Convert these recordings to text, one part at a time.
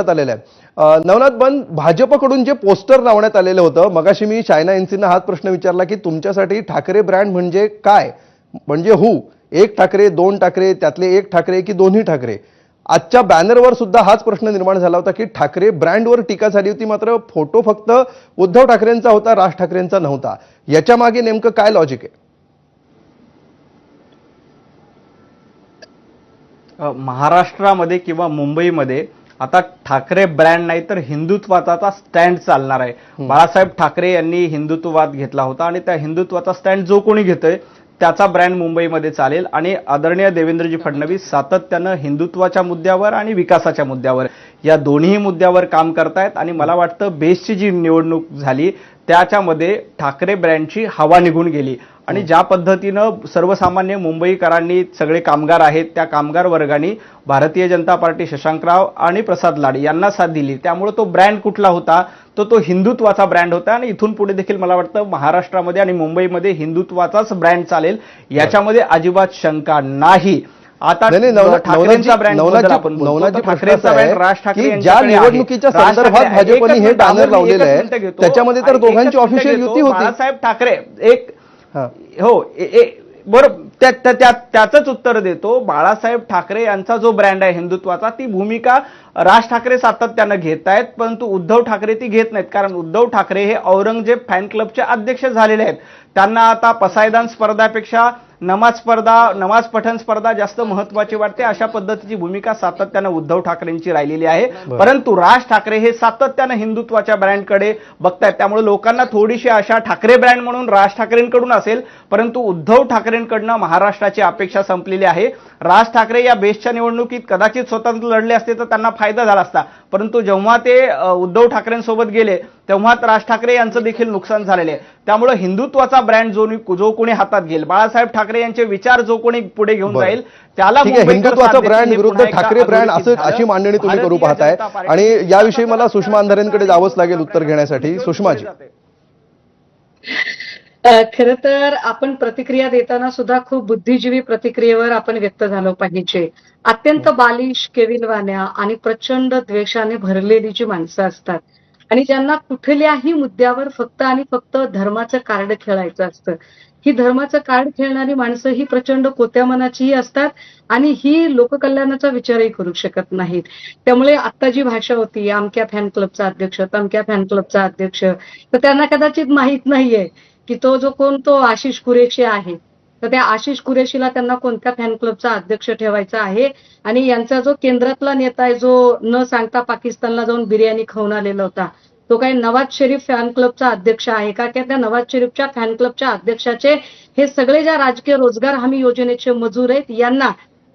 आलेलं आहे. नवनाथ बंद भाजपकडून जे पोस्टर लावण्यात आलेलं होतं मगाशी मी चायना एनसीना हाच प्रश्न विचारला की तुमच्यासाठी ठाकरे ब्रँड म्हणजे काय? म्हणजे हु एक ठाकरे दोन ठाकरे त्यातले एक ठाकरे की दोन्ही ठाकरे? आजच्या बॅनरवर सुद्धा हाच प्रश्न निर्माण झाला होता की ठाकरे ब्रँडवर टीका झाली होती मात्र फोटो फक्त उद्धव ठाकरेंचा होता राज ठाकरेंचा नव्हता. याच्या मागे नेमकं काय लॉजिक आहे? महाराष्ट्रामध्ये किंवा मुंबईमध्ये आता ठाकरे ब्रँड नाही तर हिंदुत्वाचा स्टँड चालणार आहे. बाळासाहेब ठाकरे यांनी हिंदुत्ववाद घेतला होता आणि त्या हिंदुत्वाचा स्टँड जो कोणी घेतोय त्याचा ब्रँड मुंबईमध्ये चालेल. आणि आदरणीय देवेंद्रजी फडणवीस सातत्यानं हिंदुत्वाच्या मुद्द्यावर आणि विकासाच्या मुद्द्यावर या दोन्ही मुद्द्यावर काम करतायत. आणि मला वाटतं बेस्टची जी निवडणूक झाली त्याच्यामध्ये ठाकरे ब्रँडची हवा निघून गेली. आणि ज्या पद्धतीनं सर्वसामान्य मुंबईकरांनी सगळे कामगार आहेत त्या कामगार वर्गाने भारतीय जनता पार्टी शशांकराव आणि प्रसाद लाड यांना साथ दिली. त्यामुळे तो ब्रँड कुठला होता? तो तो हिंदुत्वाचा ब्रँड होता आणि इथून पुढे देखील मला वाटतं महाराष्ट्रामध्ये आणि मुंबईमध्ये हिंदुत्वाचाच ब्रँड चालेल. याच्यामध्ये अजिबात शंका नाही. आता ठाकरेंचा ब्रँड राज ठाकरे ज्या. निवडणुकीच्या संदर्भात भाजपने हे लावलेलं आहे. त्याच्यामध्ये तर दोघांची घेतो. युती होती. बाळासाहेब ठाकरे एक हा. ए- ए- बरं त्या- त्या- त्या- त्याचंच उत्तर देतो बाळासाहेब ठाकरे यांचा जो ब्रँड आहे हिंदुत्वाचा ती भूमिका राज ठाकरे सातत्यानं घेत आहेत परंतु उद्धव ठाकरे ती घेत नाहीत कारण उद्धव ठाकरे हे औरंगजेब फॅन क्लबचे अध्यक्ष झालेले आहेत त्यांना आता पसायदान स्पर्धापेक्षा नमाज स्पर्धा नमाज पठण स्पर्धा जास्त महत्वाची वाटते. अशा पद्धतीची भूमिका सातत्यानं उद्धव ठाकरेंची राहिलेली आहे. परंतु राज ठाकरे हे सातत्यानं हिंदुत्वाच्या ब्रँडकडे बघतायत. त्यामुळे लोकांना थोडीशी आशा ठाकरे ब्रँड म्हणून राज ठाकरेंकडून असेल परंतु उद्धव ठाकरेंकडनं महाराष्ट्राची अपेक्षा संपलेली आहे. राज ठाकरे या बेस्टच्या निवडणुकीत कदाचित स्वतंत्र लढले असते तर त्यांना फायदा झाला असता. परंतु जेव्हा ते उद्धव ठाकरेंसोबत गेले तेव्हा राज ठाकरे यांचं देखील नुकसान झालेले आहे त्यामुळे हिंदुत्वाचा ब्रँड जो जो कोणी हातात घेईल बाळासाहेब ठाकरे यांचे विचार जो कोणी पुढे घेऊन. जाईल त्याला हिंदुत्वाचा. ब्रँड विरुद्ध ठाकरे ब्रँड असं. अशी मांडणी तुम्ही करू पाहताय आणि याविषयी मला सुषमा अंधारेंकडे जावंच लागेल उत्तर घेण्यासाठी सुषमाजी खर तर आपण प्रतिक्रिया देताना सुद्धा खूप बुद्धिजीवी प्रतिक्रियेवर आपण व्यक्त झालो पाहिजे अत्यंत बालिश केविलवाण्या आणि प्रचंड द्वेषाने भरलेली जी माणसं असतात आणि ज्यांना कुठल्याही मुद्द्यावर फक्त आणि फक्त धर्माचं कार्ड खेळायचं असतं. ही धर्माचं कार्ड खेळणारी माणसं ही प्रचंड कोत्या मनाचीही असतात आणि ही लोककल्याणाचा विचारही करू शकत नाहीत. त्यामुळे आता जी भाषा होती अमक्या फॅन क्लबचा अध्यक्ष तमक्या फॅन क्लबचा अध्यक्ष तर त्यांना कदाचित माहीत नाहीये की तो जो कोण तो आशिष कुरेशी आहे. तर त्या आशिष कुरेशीला त्यांना कोणत्या फॅन क्लबचा अध्यक्ष ठेवायचा आहे? आणि यांचा जो केंद्रातला नेता आहे जो न सांगता पाकिस्तानला जाऊन बिर्याणी खाऊन आलेला होता तो काही नवाज शरीफ फॅन क्लबचा अध्यक्ष आहे का? त्या नवाज शरीफच्या फॅन क्लबच्या अध्यक्षाचे हे सगळे ज्या राजकीय रोजगार हमी योजनेचे मजूर आहेत यांना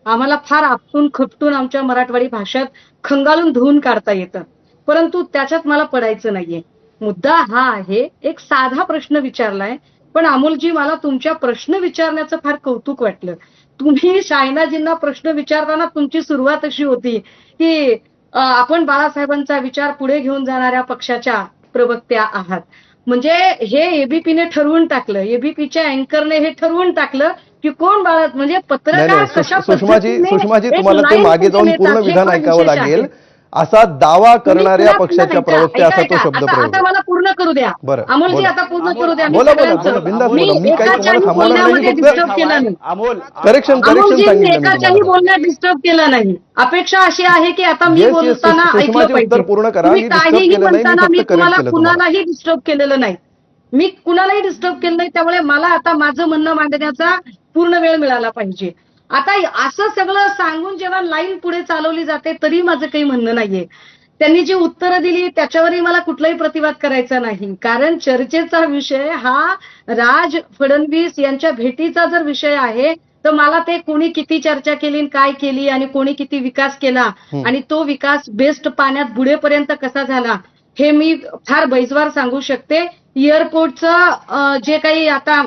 आम्हाला फार आपटून खपटून आमच्या मराठवाडी भाषेत खंगालून धुवून काढता येतं. परंतु त्याच्यात मला पडायचं नाहीये. मुद्दा हा आहे एक साधा प्रश्न विचारलाय पण अमोलजी मला तुमच्या प्रश्न विचारण्याचं फार कौतुक वाटलं. तुम्ही शायनाजींना प्रश्न विचारताना तुमची सुरुवात अशी होती की आपण बाळासाहेबांचा विचार पुढे घेऊन जाणाऱ्या पक्षाच्या प्रवक्त्या आहात. म्हणजे हे एबीपीने ठरवून टाकलं एबीपीच्या अँकरने हे ठरवून टाकलं की कोण बाळा म्हणजे पत्रकार कशा सुष- सुषमाजी सुषमाजी तुम्हाला ते मागे जाऊन पूर्ण विधान ऐकावं लागेल. असा दावा करणाऱ्या पक्षाच्या प्रवक्त्या असा तो. शब्द आता- प्रयोग. मला पूर्ण करू द्या. बरं. आता पूर्ण करू द्या. बोला, बोला, सगळ्यांचं- बोला, मी काही तुम्हाला थांबवणार नाही, अमोल करेक्शन करेक्शन सांगितलं. बोलण्यात डिस्टर्ब केला नाही. अपेक्षा अशी आहे की आता मी बोलताना ऐकलं उत्तर पूर्ण करा. मी काहीही म्हणताना मी तुम्हाला. कुणालाही डिस्टर्ब केलेलं नाही. मी कुणालाही डिस्टर्ब केलं नाही. त्यामुळे मला आता माझं म्हणणं मांडण्याचा पूर्ण वेळ मिळाला पाहिजे. आता असं सगळं सांगून जेव्हा लाईन पुढे चालवली जाते तरी माझं काही म्हणणं नाहीये. त्यांनी जी उत्तरं दिली त्याच्यावरही मला कुठलाही प्रतिवाद करायचा नाही. कारण चर्चेचा विषय हा राज फडणवीस यांच्या भेटीचा जर विषय आहे तर मला ते कोणी किती चर्चा केली काय केली आणि कोणी किती विकास केला. आणि तो विकास बेस्ट पाण्यात बुडेपर्यंत कसा झाला हे मी फार बैजवार सांगू शकते. एअरपोर्टचं जे काही आता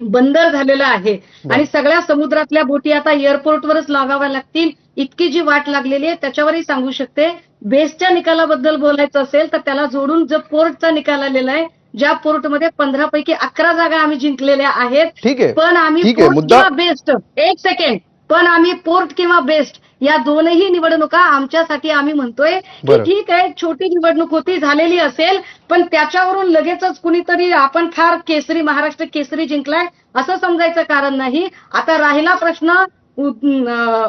बंदर झालेलं आहे. आणि सगळ्या समुद्रातल्या बोटी आता एअरपोर्टवरच लागाव्या लागतील. इतकी जी वाट लागलेली आहे त्याच्यावरही सांगू शकते बेस्टच्या निकालाबद्दल बोलायचं असेल तर त्याला जोडून जो पोर्टचा निकाल आलेला आहे ज्या पोर्टमध्ये पंधरा पैकी अकरा जागा आम्ही जिंकलेल्या आहेत. पण आम्ही मुद्दा बेस्ट एक सेकंड पण आम्ही पोर्ट किंवा बेस्ट या दोनही निवडणुका आमच्यासाठी आम्ही म्हणतोय की. ठीक आहे छोटी निवडणूक होती झालेली असेल पण त्याच्यावरून लगेचच कुणीतरी आपण फार केसरी महाराष्ट्र केसरी जिंकलाय असं समजायचं कारण नाही. आता राहिला प्रश्न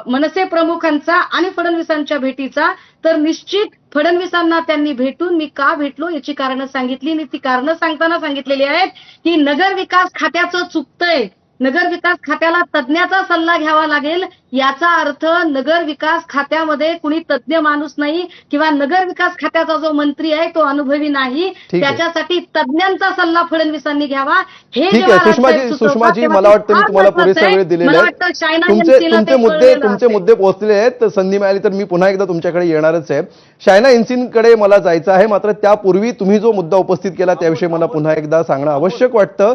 मनसे प्रमुखांचा आणि फडणवीसांच्या भेटीचा. तर निश्चित फडणवीसांना त्यांनी भेटून मी का भेटलो याची कारणं सांगितली आणि ती कारणं सांगताना सांगितलेली आहेत की नगर विकास खात्याचं चुकतंय. नगर विकास खात्याला तज्ज्ञाचा सल्ला घ्यावा लागेल. याचा अर्थ नगर विकास खात्यामध्ये कुणी तज्ज्ञ माणूस नाही किंवा नगर विकास खात्याचा जो मंत्री आहे तो अनुभवी नाही. त्याच्यासाठी तज्ज्ञांचा सल्ला फडणवीसांनी घ्यावा. हे सुषमाजी मला वाटतं मी तुम्हाला पुरेसा. वेळ दिलेला आहे तुमचे मुद्दे तुमचे. मुद्दे पोहोचलेले आहेत. तर संधी मिळाली तर मी पुन्हा एकदा तुमच्याकडे येणारच आहे. चायना एन्सिनकडे मला जायचं आहे. मात्र त्यापूर्वी तुम्ही जो मुद्दा उपस्थित केला त्याविषयी मला पुन्हा एकदा सांगणं आवश्यक वाटतं.